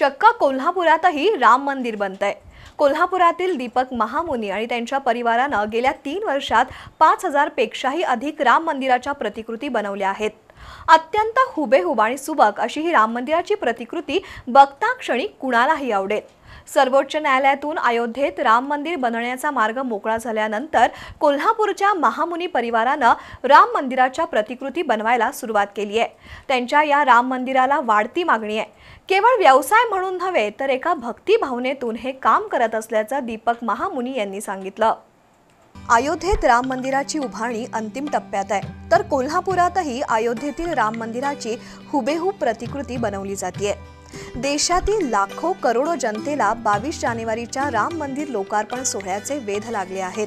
चक्क कोल्हापुरातही राम मंदिर बनतंय. कोल्हापुरातील दीपक महामुनी आणि त्यांच्या परिवारानं गेल्या तीन वर्षात पाच हजारपेक्षाही अधिक राम मंदिराच्या प्रतिकृती बनवल्या आहेत. अत्यंत हुबेहूब आणि सुबक अशी ही राम मंदिराची प्रतिकृती बघता क्षणी कुणालाही आवडेल. सर्वोच्च न्यायालयातून अयोध्येत राम मंदिर बनवण्याचा मार्ग मोकळा झाल्यानंतर कोल्हापूरच्या महामुनी परिवारानं राम मंदिराच्या प्रतिकृती बनवायला सुरुवात केली आहे. त्यांच्या या राम मंदिराला वाढती मागणी आहे. केवळ व्यवसाय म्हणून नव्हे तर एका भक्ती भावनेतून हे काम करत असल्याचं दीपक महामुनी यांनी सांगितलं. अयोध्येत राम मंदिराची उभारणी अंतिम टप्प्यात आहे. तर कोल्हापुरातही अयोध्येतील राम मंदिराची हुबेहूब प्रतिकृती बनवली जाते देशातील लाखो करोडो जनतेला बावीस जानेवारीच्या राम मंदिर लोकार्पण सोहळ्याचे वेध लागले आहेत.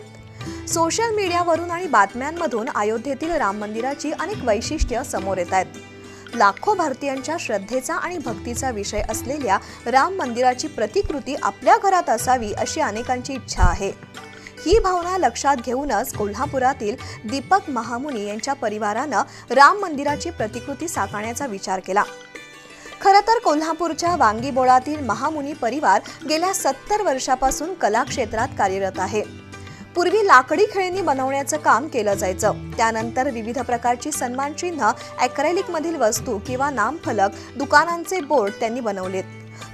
सोशल मीडियावरून आणि बातम्यांमधून अयोध्येतील राम मंदिराची अनेक वैशिष्ट्य समोर येत आहेत. लाखो भारतीयांच्या श्रद्धेचा आणि भक्तीचा विषय असलेल्या राम मंदिराची प्रतिकृती आपल्या घरात असावी अशी अनेकांची इच्छा आहे. ही भावना लक्षात घेऊनच कोल्हापुरातील दीपक महामुनी यांच्या परिवारानं राम मंदिराची प्रतिकृती साकारण्याचा विचार केला. खरं तर कोल्हापूरच्या वांगीबोळातील महामुनी परिवार गेल्या सत्तर वर्षापासून कला क्षेत्रात कार्यरत आहे. पूर्वी लाकडी खेळणी बनवण्याचं काम केलं जायचं. त्यानंतर विविध प्रकारची सन्मानचिन्ह अॅक्रेलिक मधील वस्तू किंवा नामफलक दुकानांचे बोर्ड त्यांनी बनवलेत.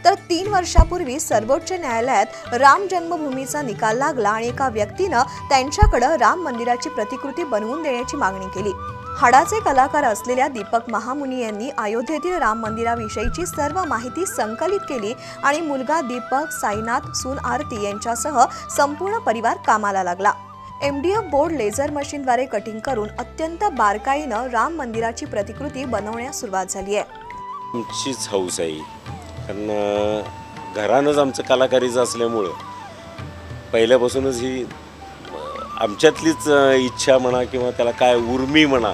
तर तीन वर्षापूर्वी सर्वोच्च न्यायालयात राम जन्मभूमीचा निकाल लागला आणि एका व्यक्तीनं त्यांच्याकडं राम मंदिराची प्रतिकृती बनवून देण्याची मागणी केली. हाडाचे कलाकार असलेल्या दीपक महामुनी यांनी अयोध्येतील राम मंदिराविषयीची सर्व माहिती संकलित केली आणि मुलगा दीपक साईनाथ सून आरती यांच्यासह संपूर्ण परिवार कामाला लागला. M D F board laser मशीनद्वारे कटिंग करून अत्यंत बारकाईनं राम मंदिराची प्रतिकृती बनवण्यास सुरुवात झाली आहे. आमचीच हौस आहे कारण घरानंच आमचं कलाकारीचं असल्यामुळं पहिल्यापासूनच ही आमच्यातलीच इच्छा म्हणा किंवा त्याला काय उर्मी म्हणा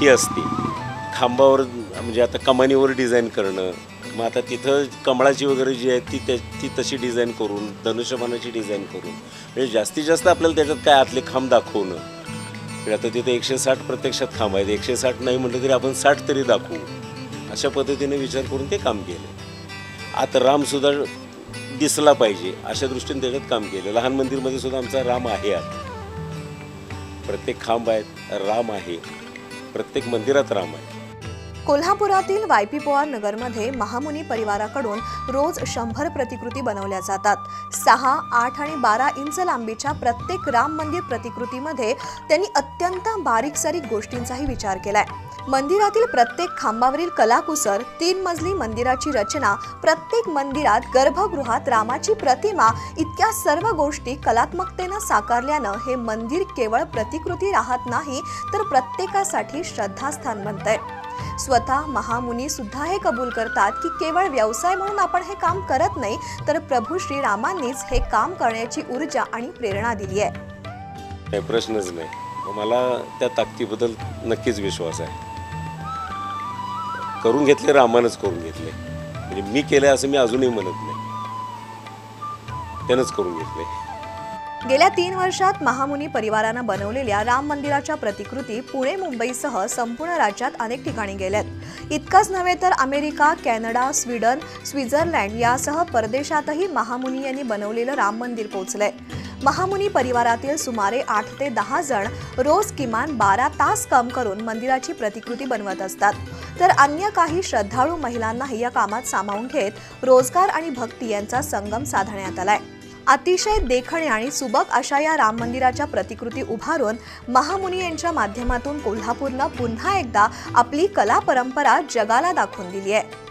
ही असते. खांबावर म्हणजे आता कमानीवर डिझाईन करणं मग आता तिथं कमळाची वगैरे जी आहे ती त्या ती तशी डिझाईन करून धनुष्यबाणाची डिझाईन करून म्हणजे जास्तीत जास्त आपल्याला त्याच्यात काय आतले खांब दाखवणं. म्हणजे आता तिथे एकशे साठ प्रत्यक्षात खांब आहेत एकशे साठ नाही म्हटलं तरी आपण साठ तरी दाखवू. अशा पद्धतीने विचार करून ते काम केलं. आता रामसुद्धा दिसला पाहिजे अशा दृष्टीने त्याच्यात काम केलं. लहान मंदिरमध्ये सुद्धा आमचा राम आहे आता. प्रत्येक खांब आहेत राम आहे. प्रत्येक मंदिरात राम आहे. कोल्हापुरातील वायपी पोवार नगरमध्ये महामुनी परिवाराकडून रोज शंभर प्रतिकृती बनवल्या जातात. सहा आठ आणि बारा इंच लांबीच्या प्रत्येक राम मंदिर प्रतिकृतीमध्ये त्यांनी अत्यंत बारीकसारीक गोष्टींचाही विचार केलाय. मंदिरातील प्रत्येक खांबावरील कलाकुसर तीन मजली मंदिराची रचना प्रत्येक मंदिरात गर्भगृहात रामाची प्रतिमा इतक्या सर्व गोष्टी कलात्मकतेनं साकारल्यानं हे मंदिर केवळ प्रतिकृती राहत नाही तर प्रत्येकासाठी श्रद्धास्थान बनतंय. स्वतः महामुनी सुद्धा हे कबूल करतात की केवळ व्यवसाय म्हणून आपण हे काम करत नाही तर प्रभू श्रीरामांनीच हे काम करण्याची ऊर्जा आणि प्रेरणा दिली आहे. प्रश्नच नाही. मला त्या ताकदीबद्दल नक्कीच विश्वास आहे. करून घेतले रामानंच करून घेतले. म्हणजे मी केलं असं मी अजूनही म्हणत नाही. त्यानंच करून घेतले. गेल्या तीन वर्षात महामुनी परिवारानं बनवलेल्या राम मंदिराच्या प्रतिकृती पुणे मुंबईसह संपूर्ण राज्यात अनेक ठिकाणी गेल्यात. इतकंच नव्हे तर अमेरिका कॅनडा स्वीडन स्वित्झर्लंड यासह परदेशातही महामुनी यांनी बनवलेलं राम मंदिर पोहोचलंय. महामुनी परिवारातील सुमारे आठ ते दहा जण रोज किमान बारा तास काम करून मंदिराची प्रतिकृती बनवत असतात. तर अन्य काही श्रद्धाळू महिलांनाही या कामात सामावून घेत रोजगार आणि भक्ती यांचा संगम साधण्यात आलाय. अतिशय देखणे आणि सुबक अशा या राम मंदिराच्या प्रतिकृती उभारून महामुनी यांच्या माध्यमातून कोल्हापूरनं पुन्हा एकदा आपली कला परंपरा जगाला दाखवून दिली आहे.